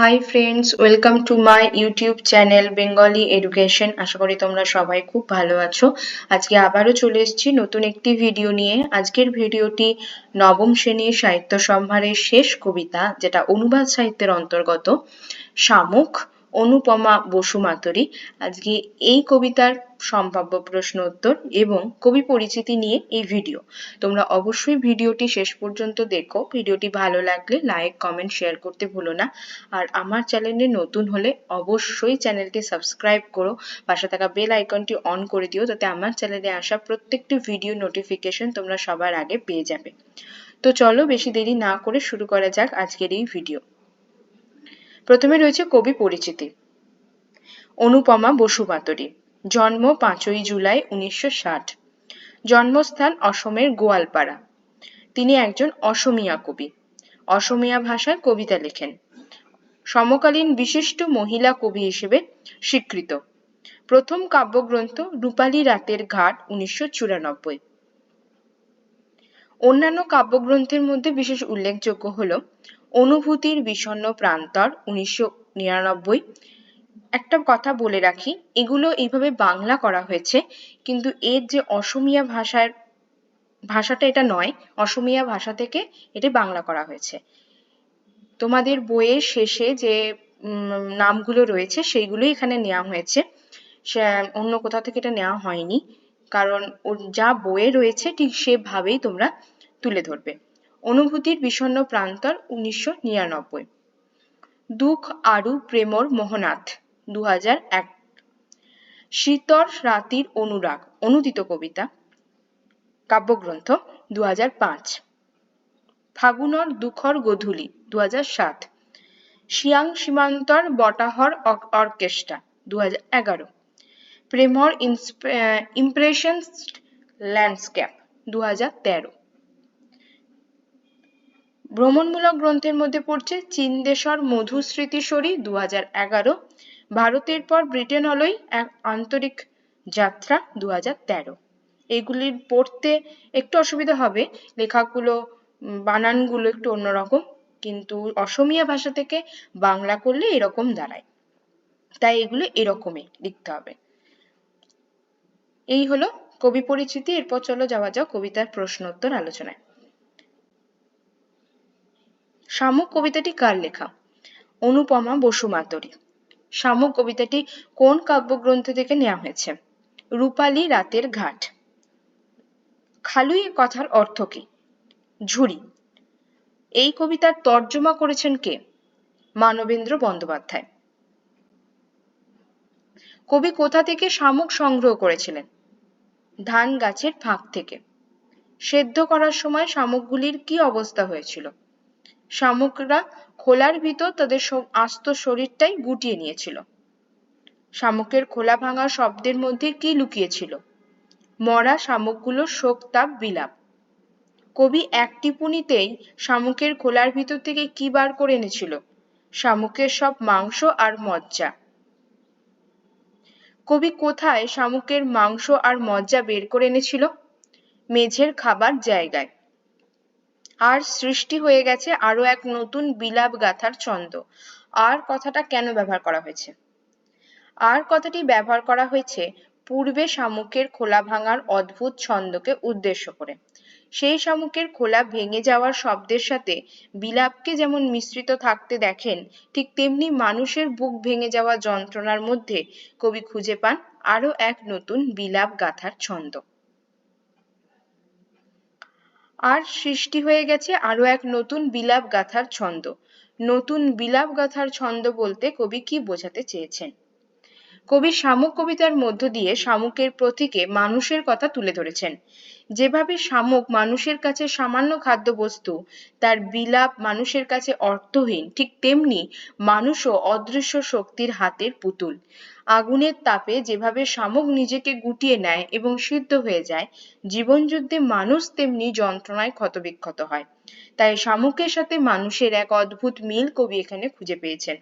Hi friends welcome to my YouTube channel Bengali education আশা করি তোমরা সবাই খুব ভালো আছো। আজকে আবারও চলে এসেছি নতুন একটি ভিডিও নিয়ে। আজকের ভিডিওটি নবম শ্রেণির সাহিত্য সম্ভারের শেষ কবিতা, যেটা অনুবাদ সাহিত্যের অন্তর্গত, শামুক। অনুপমা বসু বসুমাতরি আজকে এই কবিতার সম্ভাব্য প্রশ্ন উত্তর এবং কবি পরিচিতি নিয়ে এই ভিডিও। তোমরা অবশ্যই ভিডিওটি শেষ পর্যন্ত দেখো। ভিডিওটি ভালো লাগলে লাইক, কমেন্ট, শেয়ার করতে ভুলো না। আর আমার চ্যানেলে নতুন হলে অবশ্যই চ্যানেলটি সাবস্ক্রাইব করো। পাশে থাকা বেল আইকনটি অন করে দিও যাতে আমার চ্যানেলে আসা প্রত্যেকটি ভিডিও নোটিফিকেশন তোমরা সবার আগে পেয়ে যাবে। তো চলো বেশি দেরি না করে শুরু করা যাক আজকের এই ভিডিও। প্রথমে রয়েছে কবি পরিচিতি। অনুপমা বসুমাতরি জন্ম পাঁচই জুলাই উনিশশো ষাট। জন্মস্থান অসমের গোয়ালপাড়া। তিনি একজন অসমিয়া কবি। অসমিয়া ভাষায় কবিতা লেখেন। সমকালীন বিশিষ্ট মহিলা কবি হিসেবে স্বীকৃত। প্রথম কাব্যগ্রন্থ রূপালী রাতের ঘাট উনিশশো চুরানব্বই। অন্যান্য কাব্যগ্রন্থের মধ্যে বিশেষ উল্লেখযোগ্য হল অনুভূতির বিষণ্ন প্রান্তর উনিশশো নিরানব্বই। একটা কথা বলে রাখি, এগুলো এইভাবে বাংলা করা হয়েছে, কিন্তু এর যে অসমিয়া ভাষার, ভাষাটা এটা নয়, অসমীয়া ভাষা থেকে এটি বাংলা করা হয়েছে। তোমাদের বইয়ের শেষে যে নামগুলো রয়েছে, সেইগুলোই এখানে নেওয়া হয়েছে। অন্য কোথাও থেকে এটা নেওয়া হয়নি। কারণ ওর যা বইয়ে রয়েছে ঠিক সেভাবেই তোমরা তুলে ধরবে। অনুভূতির বিষণ্ন প্রান্তর উনিশশো নিরানব্বই। দুঃখ আরু প্রেমর মোহনাথ দু এক। শীতর রাতির অনুরাগ, অনুদিত কবিতা। কাব্যগ্রন্থ দু পাঁচ। ফাগুনর দুখর গোধূলি দু সাত। শিয়াং সীমান্তর বটাহর অর্কেস্ট্রা দু এগারো। প্রেমর ইমপ্রেশন ল্যান্ডস্কেপ দু তেরো। ভ্রমণমূলক গ্রন্থের মধ্যে পড়ছে চীনদেশর মধু স্মৃতিশরী দু ভারতের পর ব্রিটেন হলোই এক আন্তরিক যাত্রা দু তেরো। এগুলির পড়তে একটু অসুবিধা হবে, লেখাগুলো বানানগুলো একটু অন্যরকম, কিন্তু অসমিয়া ভাষা থেকে বাংলা করলে এরকম দাঁড়ায়। তাই এগুলো এরকমই লিখতে হবে। এই হলো কবি পরিচিতি, এরপর চলো যাওয়া যাক কবিতার প্রশ্ন উত্তর আলোচনায়। শামুক কবিতাটি কার লেখা? অনুপমা বসুমাতরি শামুক কবিতাটি কোন কাব্যগ্রন্থ থেকে নেওয়া হয়েছে? রূপালী রাতের ঘাট। খালুই কথার অর্থ কি? ঝুড়ি। এই কবিতার তর্জমা করেছেন কে? মানবেন্দ্র বন্দ্যোপাধ্যায়। কবি কোথা থেকে শামুক সংগ্রহ করেছিলেন? ধান গাছের ফাঁক থেকে। সেদ্ধ করার সময় শামুকগুলির কি অবস্থা হয়েছিল? শামুকরা খোলার ভিতর তাদের আস্ত শরীরটাই গুটিয়ে নিয়েছিল। শামুকের খোলা ভাঙা শব্দের মধ্যে কি লুকিয়েছিল? মরা শামুকগুলোর শোক, তাপ, বিলাপ। কবি এক টিপুনিতেই শামুকের খোলার ভিতর থেকে কি বার করে এনেছিল? শামুকের সব মাংস আর মজ্জা। কবি কোথায় শামুকের মাংস আর মজ্জা বের করে এনেছিল? মেঝের খাবার জায়গায়। আর সৃষ্টি হয়ে গেছে আরও এক নতুন বিলাপ গাথার ছন্দ। আর কথাটা কেন ব্যবহার করা হয়েছে? আর কথাটি ব্যবহার করা হয়েছে পূর্বে শামুকের খোলা ভাঙার অদ্ভুত ছন্দকে উদ্দেশ্য করে। সেই শামুকের খোলা ভেঙে যাওয়ার শব্দের সাথে বিলাপকে যেমন মিশ্রিত থাকতে দেখেন, ঠিক তেমনি মানুষের বুক ভেঙে যাওয়া যন্ত্রণার মধ্যে কবি খুঁজে পান আরও এক নতুন বিলাপ গাথার ছন্দ। আর সৃষ্টি হয়ে গেছে আরও এক নতুন বিলাপ গাথার ছন্দ। নতুন বিলাপ গাথার ছন্দ বলতে কবি কি বোঝাতে চেয়েছেন? কবি শামুক কবিতার মধ্য দিয়ে শামুকের প্রতীকে মানুষের কথা তুলে ধরেছেন। যেভাবে শামুক মানুষের কাছে সামান্য খাদ্যবস্তু, তার বিলাপ মানুষের কাছে অর্থহীন, ঠিক তেমনি মানুষও অদৃশ্য শক্তির হাতের পুতুল। আগুনের তাপে যেভাবে শামুক নিজেকে গুটিয়ে নেয় এবং সিদ্ধ হয়ে যায়, জীবনযুদ্ধে মানুষ তেমনি যন্ত্রণায় ক্ষতবিক্ষত হয়। তাই শামুকের সাথে মানুষের এক অদ্ভুত মিল কবি এখানে খুঁজে পেয়েছেন।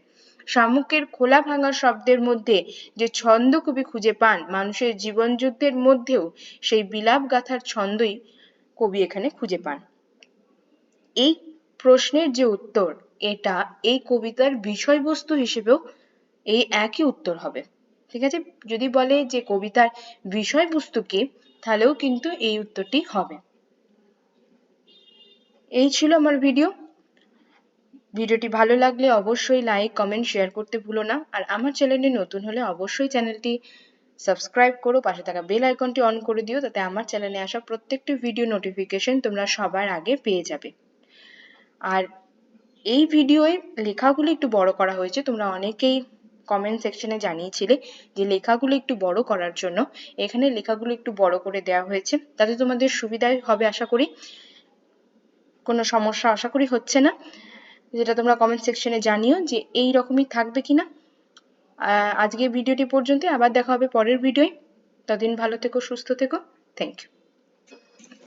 শামুকের খোলা ভাঙা শব্দের মধ্যে যে ছন্দ কবি খুঁজে পান, মানুষের জীবন যুদ্ধের মধ্যেও সেই বিলাপ গাথার ছন্দই কবি এখানে খুঁজে পান। এই প্রশ্নের যে উত্তর, এটা এই কবিতার বিষয়বস্তু হিসেবেও এই একই উত্তর হবে। ঠিক আছে? যদি বলে যে কবিতার বিষয়বস্তু কি তাহলেও কিন্তু এই উত্তরটি হবে। এই ছিল আমার ভিডিও। ভিডিওটি ভালো লাগলে অবশ্যই লাইক কমেন্ট শেয়ার করতে ভুলো না। আর আমার চ্যানেলে নতুন হলে অবশ্যই চ্যানেলটি সাবস্ক্রাইব করো, পাশে থাকা বেল আইকনটি অন করে দিও, তাতে আমার চ্যানেলে আসা প্রত্যেকটি ভিডিও নোটিফিকেশন তোমরা সবার আগে পেয়ে যাবে। আর এই ভিডিওয়ে লেখাগুলো একটু বড় করা হয়েছে, তোমরা অনেকেই কমেন্ট সেকশনে জানিয়েছিলে যে লেখাগুলো একটু বড় করার জন্য। এখানে লেখাগুলো একটু বড় করে দেওয়া হয়েছে। তাতে তোমাদের সুবিধাই হবে, আশা করি। কোনো সমস্যা আশা করি হচ্ছে না। যেটা তোমরা কমেন্ট সেকশনে জানিও যে এই রকমই থাকবে কিনা। আজকে ভিডিওটি পর্যন্ত আবার দেখা হবে পরের ভিডিওয় ততদিন ভালো থেকো, সুস্থ থেকো। Thank you